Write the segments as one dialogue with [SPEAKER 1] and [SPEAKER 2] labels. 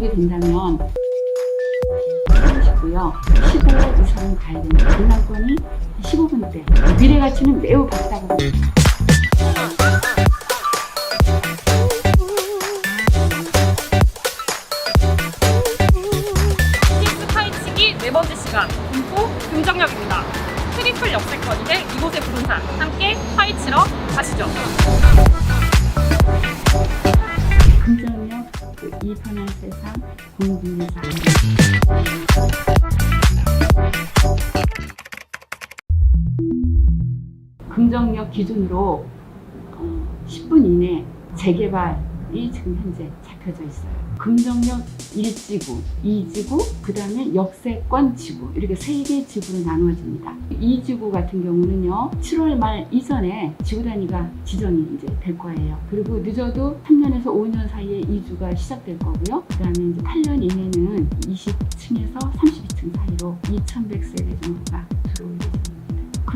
[SPEAKER 1] 자금력이 된다면 하시고요. 15억 이상 가야 됩니다. 분양권이 15분대. 미래 가치는 매우 밝다고
[SPEAKER 2] 파헤치기 네 번째 시간 공포 긍정력입니다. 트리플 역세권인데 이곳의 부동산 함께 파헤치러 가시죠.
[SPEAKER 1] 긍정력 기준으로 어, 10분 이내 재개발이 지금 현재 잡혀져 있어요. 긍정력 1지구, 2지구, 그 다음에 역세권 지구 이렇게 세 개 지구로 나누어집니다. 2지구 같은 경우는요 7월 말 이전에 지구 단위가 지정이 이제 될 거예요. 그리고 늦어도 3년에서 5년 사이에 이주가 시작될 거고요. 그 다음에 이제 8년 이내는 20층에서 32층 사이로 2,100세대 정도가.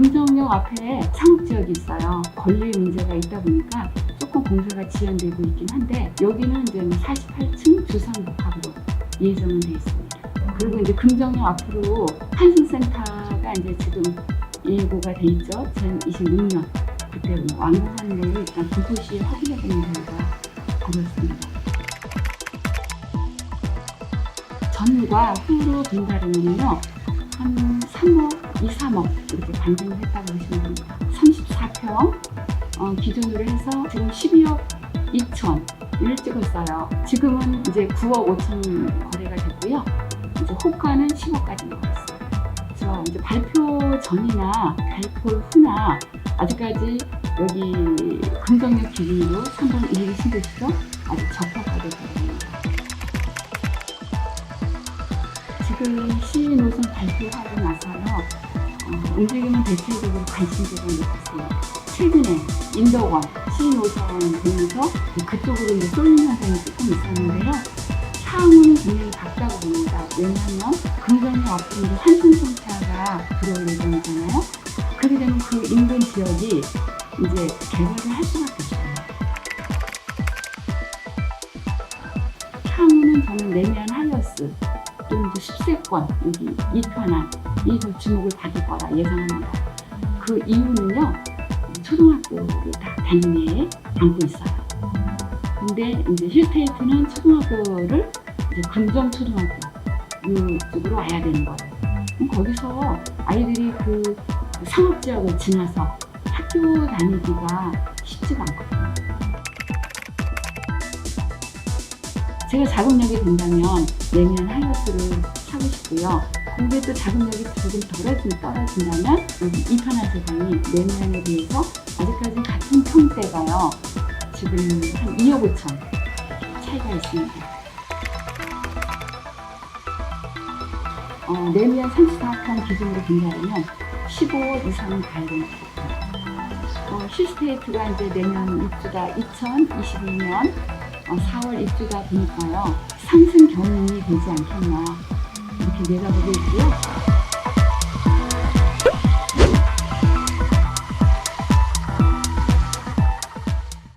[SPEAKER 1] 긍정역 앞에 상업지역이 있어요. 권리 문제가 있다 보니까 조금 공사가 지연되고 있긴 한데 여기는 이제 48층 주상복합으로 예정은 돼 있습니다. 그리고 이제 긍정역 앞으로 한신센터가 이제 지금 예고가 돼 있죠. 2026년 그때 뭐 완공하는 걸로 일단 군포시에 확인해 보는 결과 그렇습니다. 전과 후로 분다르면요 한 3억, 2, 3억 이렇게 반등을 했다고 보시면 됩니다. 34평 어, 기준으로 해서 지금 12억 2천을 찍었어요. 지금은 이제 9억 5천 거래가 됐고요. 이제 호가는 10억까지 나왔어요. 그래서 이제 발표 전이나 발표 후나 아직까지 여기 긍정력 기준으로 3번 1위 신도시도 아직 적합하게 되어있습니다. 지금 시 노선 발표하고 나서요, 어, 움직임은 대체적으로 관심도가 높았습니다. 최근에 인덕원 시 노선 되면서 그쪽으로 이제 쏠림 현상이 조금 있었는데요. 향후는 분명히 밝다고 봅니다. 왜냐하면 금전의 앞으로 한승성차가 들어올 예정이잖아요. 그렇게 되면 그 인근 지역이 이제 개발을 할 수밖에 없어요. 향후는 저는 내면 하이어스 또 이제 10세권 여기 이편한 이더 주목을 받을 거라 예상합니다. 그 이유는요 초등학교를 다 단위에 담고 있어요. 근데 이제 힐테이트는 초등학교를 이제 금정 초등학교 이쪽으로 와야 되는 거예요. 그럼 거기서 아이들이 그 상업 지역을 지나서 학교 다니기가 쉽지가 않거든요. 제가 자금력이 된다면 내년 하이어스를 사고 싶고요. 근데 또 자금력이 조금 덜어진, 떨어진다면 여기 이편한 세상이 내년에 비해서 아직까지 같은 평대가요. 지금 한 2억 5천 차이가 있습니다. 어, 내년 34평 기준으로 본다면 15억 이상은 가야 되는 거죠. 어, 실스테이트가 이제 내년 입주가 2022년 어, 4월 입주가 되니까요. 상승 경험이 되지 않겠나 이렇게 내다보고 있고요.